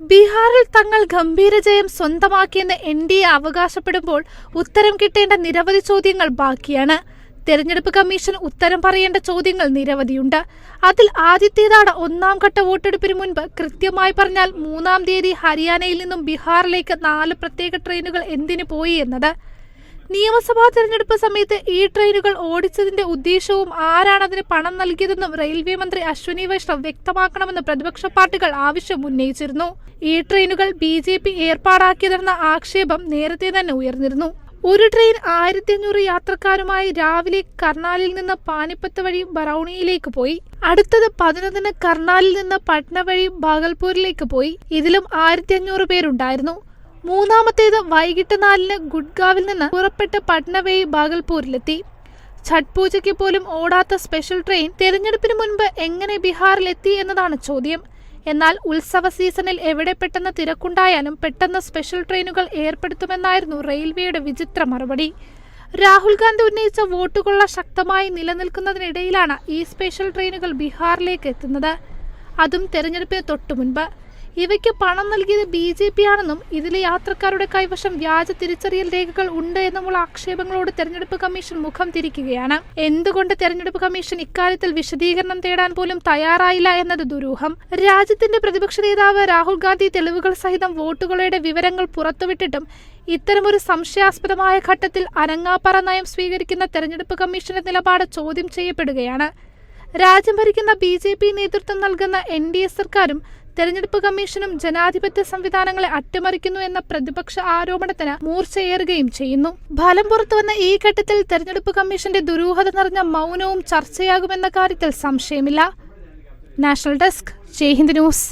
ബീഹാറിൽ തങ്ങൾ ഗംഭീര ജയം സ്വന്തമാക്കിയെന്ന് എൻ ഡി എ അവകാശപ്പെടുമ്പോൾ ഉത്തരം കിട്ടേണ്ട നിരവധി ചോദ്യങ്ങൾ ബാക്കിയാണ്. തെരഞ്ഞെടുപ്പ് കമ്മീഷൻ ഉത്തരം പറയേണ്ട ചോദ്യങ്ങൾ നിരവധിയുണ്ട്. അതിൽ ആദ്യത്തേതാണ് ഒന്നാം ഘട്ട വോട്ടെടുപ്പിന് മുൻപ് കൃത്യമായി പറഞ്ഞാൽ മൂന്നാം തീയതി ഹരിയാനയിൽ നിന്നും ബീഹാറിലേക്ക് നാല് പ്രത്യേക ട്രെയിനുകൾ എന്തിനു പോയി എന്നത്. നിയമസഭാ തെരഞ്ഞെടുപ്പ് സമയത്ത് ഈ ട്രെയിനുകൾ ഓടിച്ചതിന്റെ ഉദ്ദേശവും ആരാണ് അതിന് പണം നൽകിയതെന്നും റെയിൽവേ മന്ത്രി അശ്വനി വൈഷ്ണവ് വ്യക്തമാക്കണമെന്ന് പ്രതിപക്ഷ പാർട്ടികൾ ആവശ്യം ഉന്നയിച്ചിരുന്നു. ഈ ട്രെയിനുകൾ ബി ജെ പി ഏർപ്പാടാക്കിയതെന്ന ആക്ഷേപം നേരത്തെ തന്നെ ഉയർന്നിരുന്നു. ഒരു ട്രെയിൻ ആയിരത്തി അഞ്ഞൂറ് യാത്രക്കാരുമായി രാവിലെ കർണാലിൽ നിന്ന് പാനിപ്പത്ത് വഴി ബറൌണിയിലേക്ക് പോയി. അടുത്തത് പതിനൊന്നിന് കർണാലിൽ നിന്ന് പട്ന വഴി ഭാഗൽപൂരിലേക്ക് പോയി. ഇതിലും ആയിരത്തി അഞ്ഞൂറ് പേരുണ്ടായിരുന്നു. മൂന്നാമത്തേത് വൈകിട്ട് നാലിന് ഗുഡ്ഗാവിൽ നിന്ന് പുറപ്പെട്ട് പട്നവേയി ബാഗൽപൂരിലെത്തി. ഭാഗൽപൂരിലെത്തി പൂജയ്ക്ക് പോലും ഓടാത്ത സ്പെഷ്യൽ ട്രെയിൻ തെരഞ്ഞെടുപ്പിന് മുൻപ് എങ്ങനെ ബീഹാറിൽ എത്തി എന്നതാണ് ചോദ്യം. എന്നാൽ ഉത്സവ സീസണിൽ എവിടെ പെട്ടെന്ന് തിരക്കുണ്ടായാലും പെട്ടെന്ന് സ്പെഷ്യൽ ട്രെയിനുകൾ ഏർപ്പെടുത്തുമെന്നായിരുന്നു റെയിൽവേയുടെ വിചിത്ര മറുപടി. രാഹുൽ ഗാന്ധി ഉന്നയിച്ച വോട്ടുകൊള്ള ശക്തമായി നിലനിൽക്കുന്നതിനിടയിലാണ് ഈ സ്പെഷ്യൽ ട്രെയിനുകൾ ബീഹാറിലേക്ക് എത്തുന്നത്. അതും തെരഞ്ഞെടുപ്പിന് തൊട്ടു മുൻപ് ഇവയ്ക്ക് പണം നൽകിയത് ബി ജെ പി ആണെന്നും ഇതിലെ യാത്രക്കാരുടെ കൈവശം വ്യാജ തിരിച്ചറിയൽ രേഖകൾ ഉണ്ട് എന്നുമുള്ള ആക്ഷേപങ്ങളോട് തെരഞ്ഞെടുപ്പ് കമ്മീഷൻ മുഖം തിരിക്കുകയാണ്. എന്തുകൊണ്ട് തെരഞ്ഞെടുപ്പ് കമ്മീഷൻ ഇക്കാര്യത്തിൽ വിശദീകരണം തേടാൻ പോലും തയ്യാറായില്ല എന്നത് ദുരൂഹം. രാജ്യത്തിന്റെ പ്രതിപക്ഷ നേതാവ് രാഹുൽ ഗാന്ധി തെളിവുകൾ സഹിതം വോട്ടുകളുടെ വിവരങ്ങൾ പുറത്തുവിട്ടിട്ടും ഇത്തരമൊരു സംശയാസ്പദമായ ഘട്ടത്തിൽ അനങ്ങാപ്പറ നയം സ്വീകരിക്കുന്ന തെരഞ്ഞെടുപ്പ് കമ്മീഷന്റെ നിലപാട് ചോദ്യം ചെയ്യപ്പെടുകയാണ്. രാജ്യം ഭരിക്കുന്ന ബി ജെ പി നേതൃത്വം നൽകുന്ന എൻ ഡി എ സർക്കാരും തെരഞ്ഞെടുപ്പ് കമ്മീഷനും ജനാധിപത്യ സംവിധാനങ്ങളെ അട്ടിമറിക്കുന്നു എന്ന പ്രതിപക്ഷ ആരോപണത്തിന് മൂർച്ചയേറുകയും ചെയ്യുന്നു. ഫലം പുറത്തുവന്ന ഈ ഘട്ടത്തിൽ തെരഞ്ഞെടുപ്പ് കമ്മീഷന്റെ ദുരൂഹത നിറഞ്ഞ മൗനവും ചർച്ചയാകുമെന്ന കാര്യത്തിൽ സംശയമില്ല. National desk Jai Hind news.